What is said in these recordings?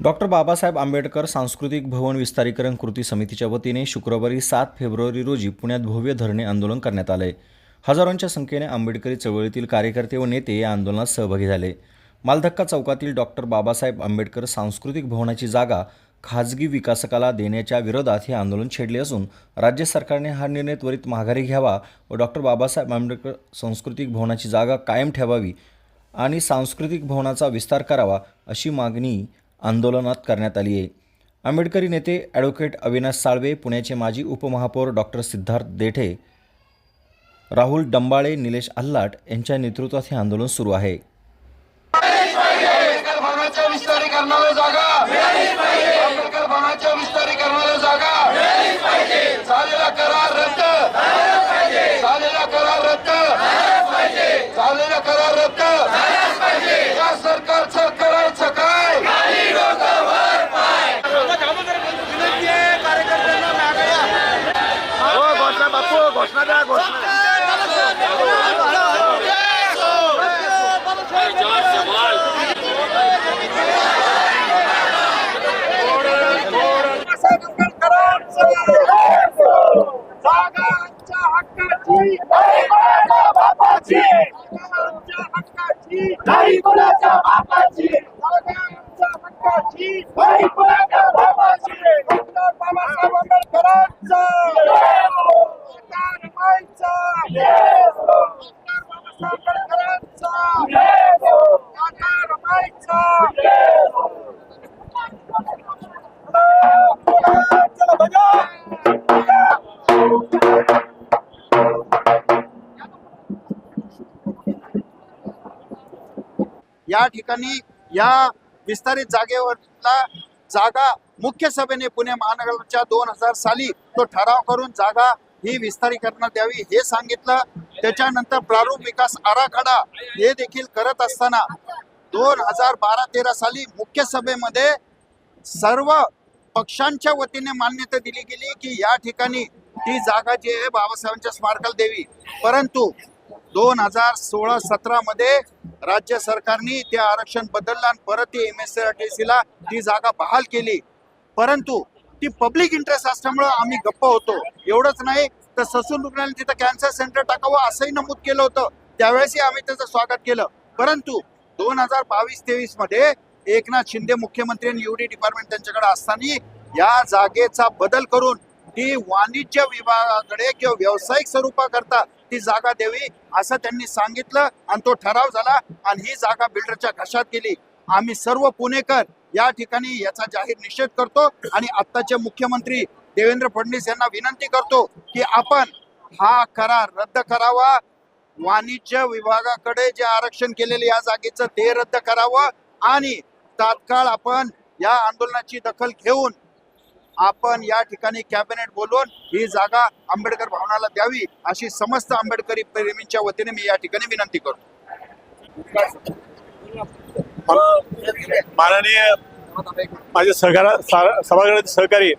Doctor Babasaheb Ambedkar सांस्कृतिक भवन विस्तारीकरण कृती समितीच्या वतीने शुक्रवारी सात फेब्रुवारी रोजी पुण्यात भव्य धरणे आंदोलन करण्यात आले. हजारोंच्या संख्येने आंबेडकरी चळवळीतील कार्यकर्ते व नेते या आंदोलनात सहभागी झाले. मालधक्का चौकातील डॉक्टर बाबासाहेब आंबेडकर सांस्कृतिक भवनाची जागा खाजगी विकासकाला देण्याच्या विरोधात हे आंदोलन छेडले असून राज्य सरकारने हा निर्णय त्वरित माघारी घ्यावा व डॉक्टर बाबासाहेब आंबेडकर सांस्कृतिक भवनाची जागा कायम ठेवावी आणि सांस्कृतिक भवनाचा विस्तार करावा अशी मागणी आंदोलनात करण्यात आली आहे. आंबेडकरी नेते ॲडव्होकेट अविनाश साळवे पुण्याचे माजी उपमहापौर डॉक्टर सिद्धार्थ देठे राहुल डंबाळे निलेश आल्लाट यांच्या नेतृत्वात हे आंदोलन सुरू आहे. विस्तारीकरणाला जागा. आमच्या हक्काची बापाची आमच्या हक्काची नाही कुणाच्या बापाची जागा आमच्या हक्काची नाही कुणाच्या या ठिकाणी या विस्तारित जागेवरला जागा मुख्य सभेने पुणे महानगरच्या दोन हजार साली तो ठराव करून जागा ही विस्तारीकरणात द्यावी हे सांगितलं. त्याच्यानंतर प्रारूप विकास आराखडा हे देखील करत असताना दोन हजार बारा तेरा साली मुख्य सभेमध्ये सर्व पक्षांच्या वतीने मान्यता दिली गेली की या ठिकाणी ती जागा जी आहे बाबासाहेबांच्या स्मारकाला द्यावी. परंतु दोन हजार सोळा सतरा मध्ये राज्य सरकारने ते आरक्षण बदललं आणि परत ती एम एस आर टी ला ती जागा बहाल केली. परंतु ती पब्लिक इंटरेस्ट असल्यामुळं आम्ही गप्प होतो. एवढंच नाही तर ससून रुग्णालय तिथं कॅन्सर सेंटर टाकावं असंही नमूद केलं होतं. त्यावेळेसही आम्ही त्याचं स्वागत केलं. परंतु दोन हजार बावीस तेवीसमध्ये एकनाथ शिंदे मुख्यमंत्री आणि युडी डिपार्टमेंट त्यांच्याकडे असताना या जागेचा बदल करून ती वाणिज्य विभागाकडे किंवा व्यावसायिक स्वरूपाकरता ती जागा द्यावी असं त्यांनी सांगितलं आणि तो ठराव झाला आणि ही जागा बिल्डरच्या घशात गेली. आम्ही सर्व पुणेकर या ठिकाणी याचा जाहीर निषेध करतो आणि आत्ताचे मुख्यमंत्री देवेंद्र फडणवीस यांना विनंती करतो की आपण हा करार रद्द करावा. वाणिज्य विभागाकडे जे आरक्षण केलेले या जागेचं ते रद्द करावं आणि तात्काळ आपण या आंदोलनाची दखल घेऊन आपण या ठिकाणी कॅबिनेट बोलवून ही जागा आंबेडकर भवनाला द्यावी अशी समस्त आंबेडकरी प्रेमींच्या वतीने मी या ठिकाणी विनंती करतो. माननीय माझे सहकार सभागृहाचे सहकारी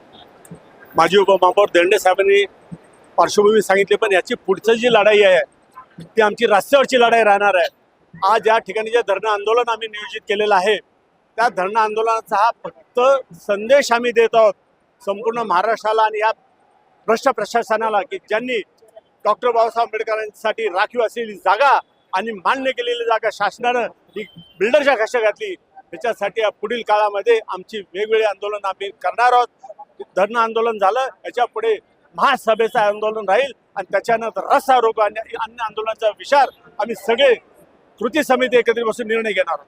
माजी उपमहापौर देंडे साहेबांनी पार्श्वभूमी सांगितली पण याची पुढचं जी लढाई आहे ती आमची रस्त्यावरची लढाई राहणार आहे. आज या ठिकाणी जे धरणं आंदोलन आम्ही नियोजित केलेलं आहे त्या धरणं आंदोलनाचा हा फक्त संदेश आम्ही देत आहोत. संपूर्ण महाराष्ट्राला आणि या भ्रष्ट प्रशासनाला की ज्यांनी डॉक्टर बाबासाहेब आंबेडकरांसाठी राखीव असलेली जागा आणि मान्य केलेली जागा शासनानं ही बिल्डरच्या घशा घातली त्याच्यासाठी या पुढील काळामध्ये आमची वेगवेगळी आंदोलन आम्ही करणार आहोत. धरणं आंदोलन झालं याच्यापुढे महासभेचं आंदोलन राहील आणि त्याच्यानंतर रस्ता रोग आणि अन्य आंदोलनाचा विचार आम्ही सगळे कृती समिती एकत्रित बसून निर्णय घेणार आहोत.